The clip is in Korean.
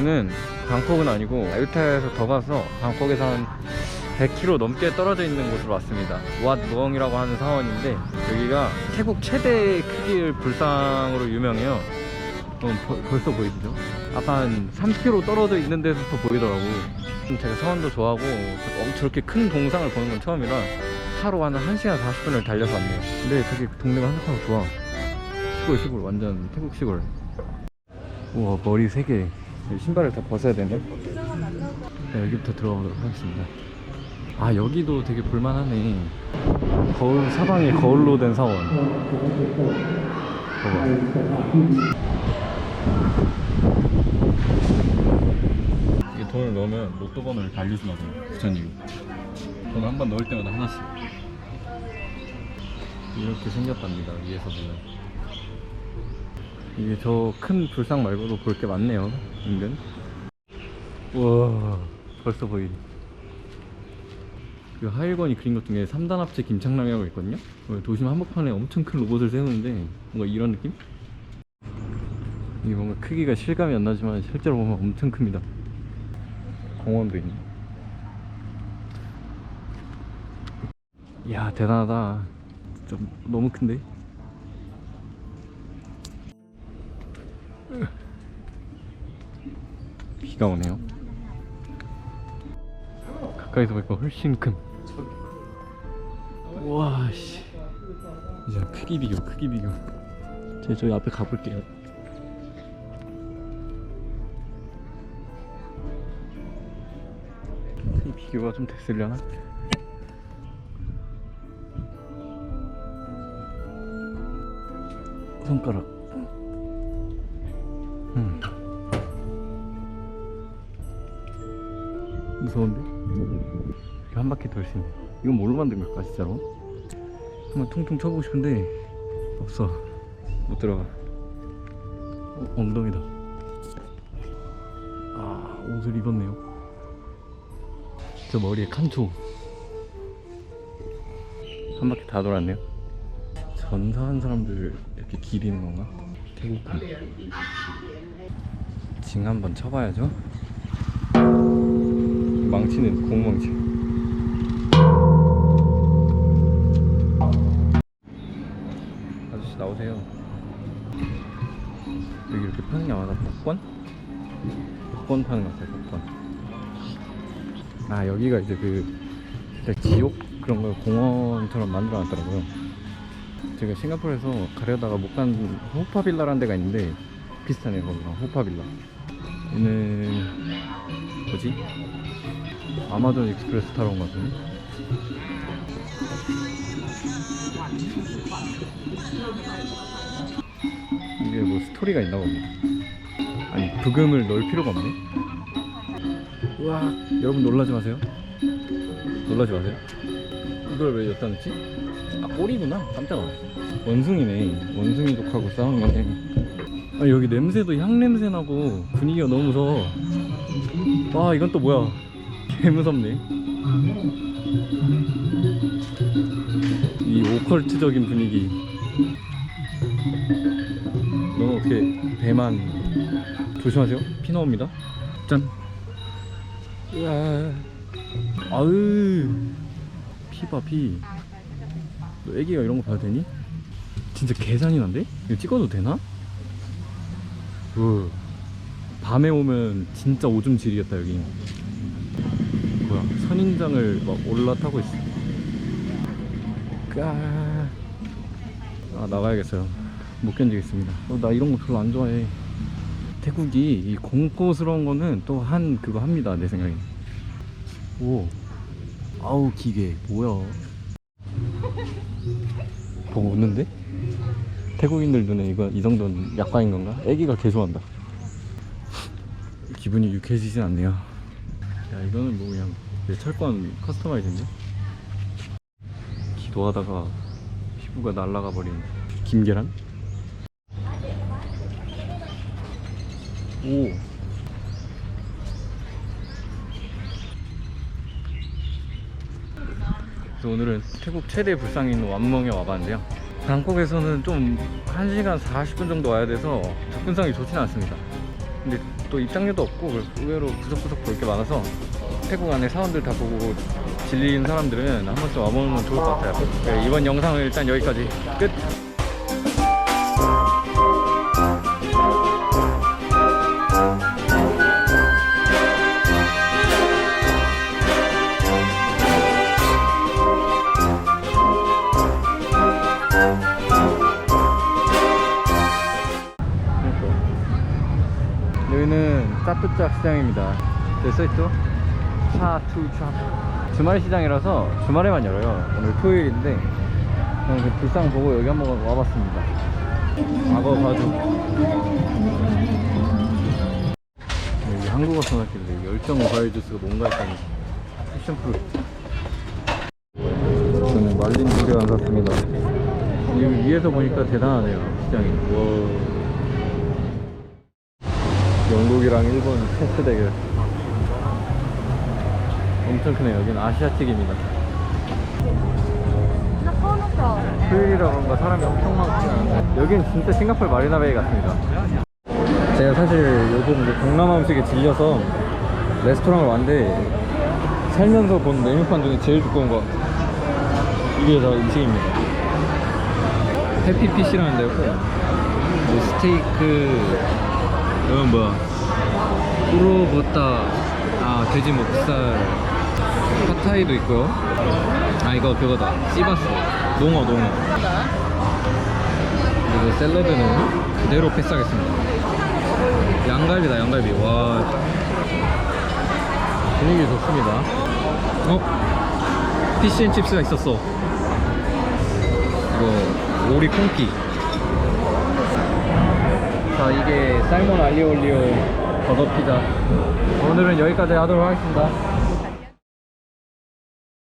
여기는 방콕은 아니고 아유타야에서 더 가서 방콕에서 한 100km 넘게 떨어져 있는 곳으로 왔습니다. 왓 무엉이라고 하는 사원인데 여기가 태국 최대 크기의 불상으로 유명해요. 어, 벌- 벌써 보이시죠? 아까 한 3km 떨어져 있는 데서부터 보이더라고. 제가 사원도 좋아하고 엄- 저렇게 큰 동상을 보는 건 처음이라 차로 한 1시간 40분을 달려서 왔네요. 근데 되게 동네가 한적하고 좋아. 시골 시골 완전 태국 시골. 우와 머리 3개 신발을 다 벗어야 되네. 네, 여기부터 들어가도록 하겠습니다. 아 여기도 되게 볼만하네. 거울 사방이 거울로 된 사원. 봐봐. 이게 돈을 넣으면 로또 번호를 달려주거든요. 부처님이. 돈한 번 넣을 때마다 하나씩. 이렇게 생겼답니다. 위에서 보면. 이게 저 큰 불상 말고도 볼 게 많네요. 은근. 우와, 벌써 보이네. 그 하일권이 그린 것 중에 3단 합체 김창남이라고 있거든요. 어, 도심 한복판에 엄청 큰 로봇을 세우는데 뭔가 이런 느낌? 이게 뭔가 크기가 실감이 안 나지만 실제로 보면 엄청 큽니다. 공원도 있네. 이야 대단하다. 좀 너무 큰데? 비가 오네요. 가까이서 보니까 훨씬 큰. 와 씨. 이제 크기 비교, 크기 비교. 제가 저기 앞에 가볼게요. 크기 비교가 좀 됐으려나? 손가락. 음. 무서운데? 이거 한 바퀴 돌수 있네. 이건 뭘로 만든 걸까, 진짜로? 한번 퉁퉁 쳐보고 싶은데, 없어. 못 들어가. 어, 엉덩이다. 아, 옷을 입었네요. 저 머리에 칸초. 한 바퀴 다 돌았네요. 전사한 사람들 이렇게 기리는 건가? 태국군. 징 한번 쳐봐야죠. 망치는 공망치. 아저씨 나오세요. 여기 이렇게 파는 게 아마도 복권? 복권 파는 것 같아요. 복권. 아 여기가 이제 그 지옥 그런 걸 공원처럼 만들어 놨더라고요. 제가 싱가포르에서 가려다가 못 간 호파빌라라는 데가 있는데 비슷하네요 거기랑 호파빌라. 얘는 뭐지? 아마존 익스프레스 타러 온 것 같은데? 이게 뭐 스토리가 있나 보네. 아니, 부금을 넣을 필요가 없네. 우와, 여러분 놀라지 마세요. 놀라지 마세요. 이걸 왜 여기다 넣지? 아, 꼬리구나. 깜짝 놀랐어. 원숭이네. 원숭이 독하고 싸우는 거네. 아, 여기 냄새도 향 냄새 나고 분위기가 너무 무서워. 와, 이건 또 뭐야? 개 무섭네. 이 오컬트적인 분위기. 너는 어떻게 배만 조심하세요. 피 나옵니다. 짠. 으아. 아으. 피봐 피. 너 애기가 이런 거 봐도 되니? 진짜 개잔인한데? 이거 찍어도 되나? 으. 밤에 오면 진짜 오줌 지리겠다 여기. 뭐야 선인장을 막 올라타고 있어. 까. 아 나가야겠어요. 못 견디겠습니다. 어, 나 이런 거 별로 안 좋아해. 태국이 이 공포스러운 거는 또 한 그거 합니다 내 생각에. 오. 아우 기계 뭐야? 보고 웃는데? 태국인들 눈에 이거 이 정도는 약과인 건가? 애기가 개좋아한다. 기분이 유쾌해지진 않네요. 야 이거는 뭐 그냥 내 철권 커스터마이즈인데? 기도하다가 피부가 날아가 버린 김계란? 오. 그래서 오늘은 태국 최대 불상인 완멍에 와봤는데요. 방콕에서는 좀 1시간 40분 정도 와야 돼서 접근성이 좋지는 않습니다. 근데 또 입장료도 없고 의외로 구석구석 볼 게 많아서 태국 안에 사원들 다 보고 질린 사람들은 한 번쯤 와보면 좋을 것 같아요. 네, 이번 영상은 일단 여기까지 끝. 짜뚜짝 시장입니다. 여기 써있죠? 차투차 주말 시장이라서 주말에만 열어요. 오늘 토요일인데 저는 그 불상 보고 여기 한번 와봤습니다. 악어 가죽. 여기 한국어 써놨길래 열정 과일 주스가 뭔가 했더니 패션 프루트. 저는 말린 두개 안 샀습니다. 이 위에서 보니까 대단하네요 시장이. 와. 영국이랑 일본 테스트 대결. 엄청 크네요. 여기는 아시아틱입니다. 토요일이라 그런가 사람이 엄청 많고 여긴 진짜 싱가포르 마리나베이 같습니다. 제가 사실 요즘 동남아 음식에 질려서 레스토랑을 왔는데 살면서 본 메뉴판 중에 제일 두꺼운 거 이게 다 음식입니다. 해피피시라는 뭐 스테이크 이건 뭐야? 꾸로보따 아 돼지 목살 팟타이도 있고요 아 이거 그거다. 씨바스. 농어 농어. 그리고 샐러드는 그대로 패스하겠습니다. 양갈비다 양갈비. 와. 분위기 좋습니다. 어? 피시앤칩스가 있었어. 이거 오리 콩피. 자 이게 살몬 알리올리오. 버거 피자. 오늘은 여기까지 하도록 하겠습니다